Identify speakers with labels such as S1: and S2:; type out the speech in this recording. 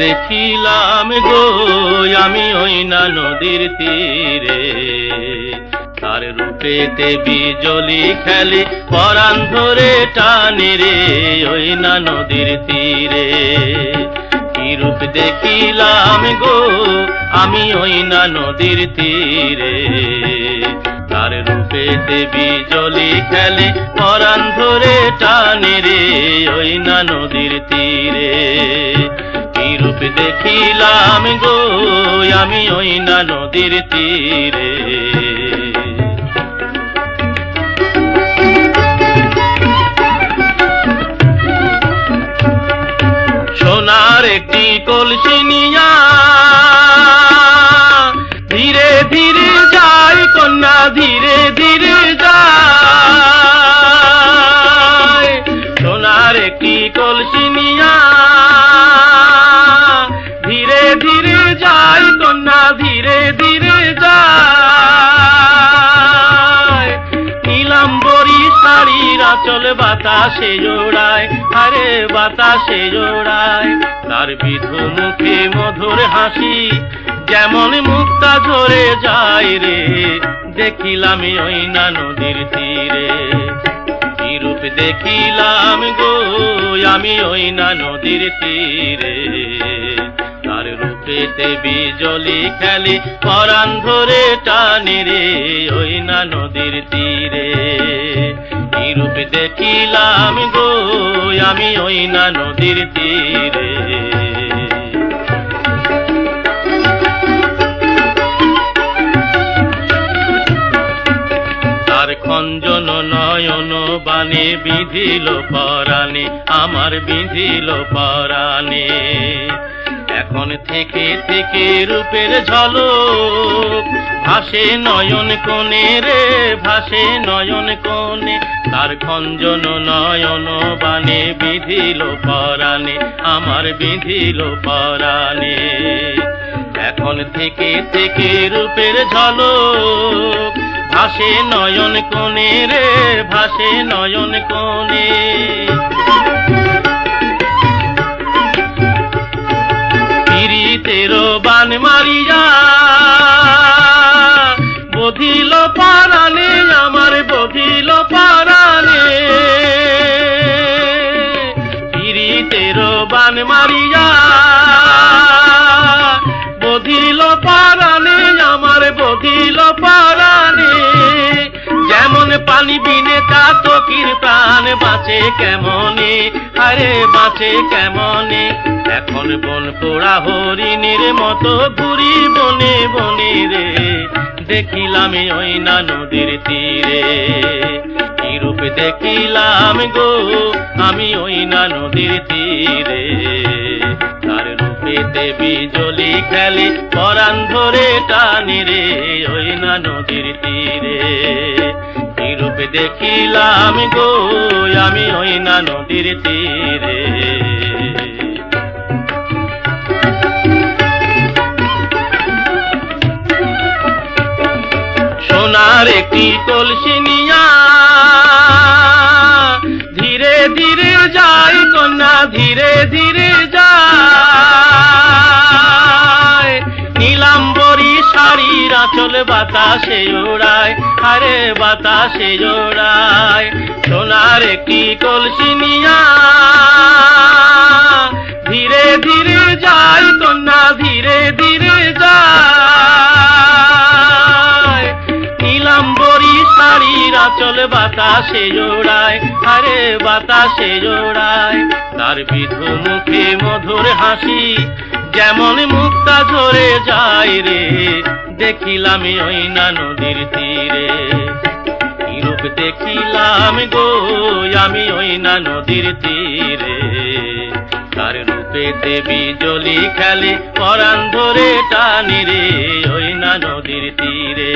S1: দেখিলাম গো, আমি ওই না নদীর তীরে। তার রূপেতে বিজলি খেলে পরাণ ধরে টানে রে ওই না নদীর তীরে। কি রূপ দেখিলাম গো, আমি ওই না নদীর তীরে। তার রূপেতে বিজলি খেলে পরাণ ধরে টানে রে ওই না নদীর তীরে। রূপ দেখিলাম গো, আমি ওই না নদীর তীরে। সোনার একটি কলসি নিয়া ধীরে ধীরে যায় কন্যা ধীরে ধীরে যায় সোনার একটি কলসি আচল বাতাসে জোড়ায় আরে বাতাসে জোড়ায়। তার বিধু মুখে মধুর হাসি, যেমন মুক্তা ধরে যায় রে। দেখিলাম ওই না নদীর তীরে। কি রূপ দেখিলাম গো, আমি ওই না নদীর তীরে। তার রূপেতে বিজলি খেলে, পরাণ ধরে টানে রে, ওই না নদীর তীরে। রূপ দেখিলাম গো, আমি ওই না নদীর তীরে। তার খঞ্জন নয়ন বানে বিধিল পরাণে, আমার বিধিল পরাণে। এখন থেকে থেকে রূপের ঝলক, ভাসে নয়ন কোণে রে, ভাসে নয়ন কোণে তার খঞ্জন নয়ন বানে বিধিল পরাণে, আমার বিধিল পরাণে। এখন থেকে থেকে রূপের ঝলক, ভাসে নয়ন কোণে রে, ভাসে নয়ন কোণে। পীড়িতের বান মারিয়া মারিয়া, বধিল পারানে আমার বধিল পারানে যেমন পানি বিনে তা তকির প্রাণ বাঁচে কেমনে? আরে বাঁচে কেমনে? এখন বন পোড়া হরিণের মতো ঘুরি বনে বনে রে। দেখিলাম ওই না নদীর তীরে। রূপ দেখিলাম গো, আমি ওই না নদীর তীরে। তার রূপেতে বিজলি খেলে, পরাণ ধরে টানি রে ওই না নদীর তীরে। কি রূপ দেখিলাম গো, আমি ওই না নদীর তীরে। সোনার একটি কলসি নিয়া। ধীরে ধীরে যায় কন্যা, ধীরে ধীরে যায় নীলাম্বরী শাড়ির আচল বাতাসে ওড়ায় আরে বাতাসে জোড়ায়। সোনার একটি কলসি নিয়া। ধীরে ধীরে যায় কন্যা বাতাসে জোড়ায়, আরে বাতাসে জোড়ায়। তার বিধু মুখে মধুর হাসি, যেমন মুক্তা ঝরে যায় রে। দেখিলাম ওই না নদীর তীরে। কি রূপ দেখিলাম গো, আমি ওই না নদীর তীরে। তার রূপে দেবী জলি খেলে, পরাণ ধরে টানি রে, ওই না নদীর তীরে।